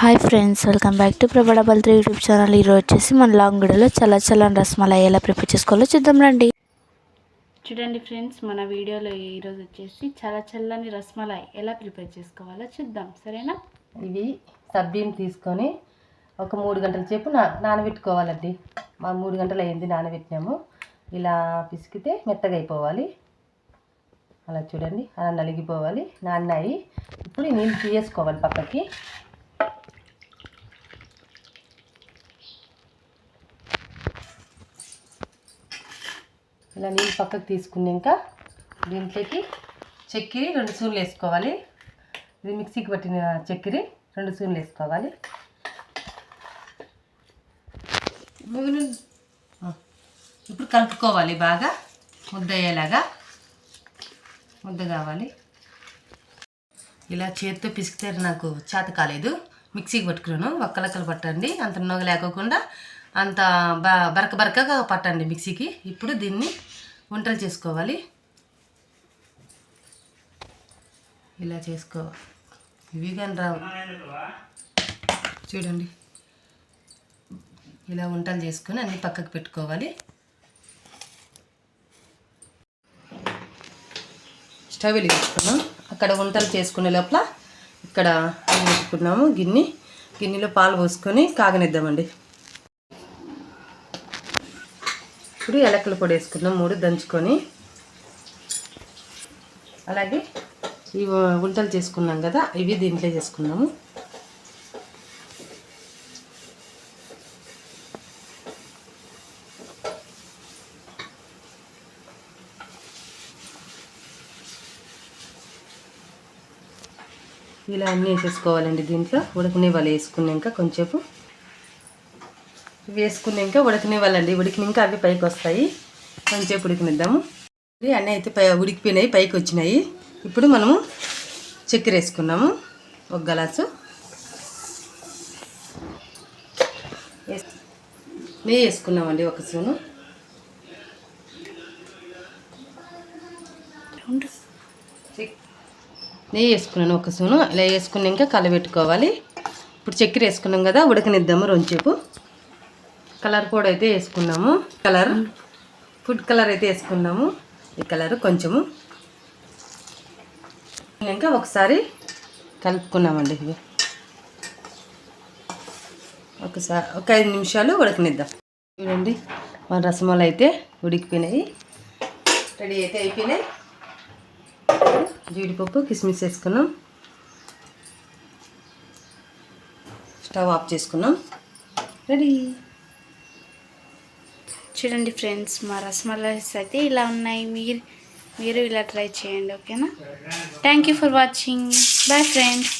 Hi friends welcome back to Prabha double three YouTube channel. ఈరోజు వచ్చేసి మన long వీడియోలో చల్ల చల్లని రసమలై ఎలా ప్రిపేర్ చేసుకోవాలో చూద్దాం రండి. చూడండి ఫ్రెండ్స్ మన వీడియోలో ఈరోజు వచ్చేసి చల్ల చల్లని రసమలై ఎలా ప్రిపేర్ చేసుకోవాలో చూద్దాం. సరేనా? ఇవి సబ్బీని తీసుకొని ఒక మూడు గంటల సేపు నా నానబెట్టుకోవాలండి. మా మూడు గంటలు అయింది నానబెట్టినాము. ఇలా పిసికితే మెత్తగా అయిపోవాలి. అలా చూడండి అలా నలిగిపోవాలి నాన్నాయి. ఇప్పుడు నీళ్ళు తీయేసుకోవాలి పక్కకి. ఇలా నీళ్ళు పక్కకు తీసుకున్నాక దీంట్లోకి చక్కెర రెండు స్పూన్లు వేసుకోవాలి. ఇది మిక్సీకి పట్టిన చక్కెర రెండు స్పూన్లు వేసుకోవాలి. ఇప్పుడు కలుపుకోవాలి బాగా ముద్ద అయ్యేలాగా ముద్ద కావాలి. ఇలా చేతితో పిసికితే నాకు చేత కాలేదు. మిక్సీకి పట్టుకున్నాను. ఒక్కలక్కలు పట్టండి. అంత నొగ లేకోకుండా అంత బ బరక బరకగా పట్టండి మిక్సీకి. ఇప్పుడు దీన్ని వంటలు చేసుకోవాలి. ఇలా చేసుకో ఇవి కానీ రావు. చూడండి. ఇలా వంటలు చేసుకొని అన్ని పక్కకు పెట్టుకోవాలి. స్టవ్ వెలిగించుకున్నాం. అక్కడ వంటలు చేసుకునే లోపల ఇక్కడ వేసుకున్నాము పెట్టుకున్నాము. గిన్నె గిన్నెలో పాలు పోసుకొని కాగనిద్దామండి. ఇప్పుడు ఎలకల పొడి వేసుకుందాం. మూడు దంచుకొని. అలాగే ఈ వంటలు చేసుకున్నాం కదా ఇవి దీంట్లో చేసుకున్నాము ఇలా అన్నీ వేసేసుకోవాలండి దీంట్లో. ఉడకనే వాళ్ళు వేసుకున్నాక కొంచెంసేపు. వేసుకున్నాక ఉడకనే వాళ్ళండి ఉడికినాక అవి పైకి వస్తాయి కొంచెంసేపు ఉడికినిద్దాము అన్నీ అయితే పై ఉడికిపోయినాయి పైకి వచ్చినాయి ఇప్పుడు మనము చక్కెర వేసుకున్నాము ఒక గ్లాసు. నెయ్యి వేసుకున్నామండి ఒక స్పూను. నెయ్యి వేసుకున్నాను ఒక స్పూను. ఇలా వేసుకున్నాక కలబెట్టుకోవాలి. ఇప్పుడు చక్కెర వేసుకున్నాం కదా ఉడకనిద్దాము రొంచేపు కలర్ కూడా అయితే వేసుకున్నాము. కలర్ ఫుడ్ కలర్ అయితే వేసుకున్నాము. ఈ కలర్ కొంచెము. ఇంకా ఒకసారి కలుపుకున్నామండి ఇవి. ఒకసారి ఒక ఐదు నిమిషాలు ఉడకనిద్దాం. చూడండి మన రసమాలు అయితే ఉడికిపోయినాయి. రెడీ అయితే అయిపోయినాయి. జీడిపప్పు కిస్మిస్ వేసుకున్నాం. స్టవ్ ఆఫ్ చేసుకున్నాం. రెడీ. చూడండి ఫ్రెండ్స్ మా రసమలైస్ అయితే ఇలా ఉన్నాయి. మీరు మీరు ఇలా ట్రై చేయండి ఓకేనా? Thank you for watching bye friends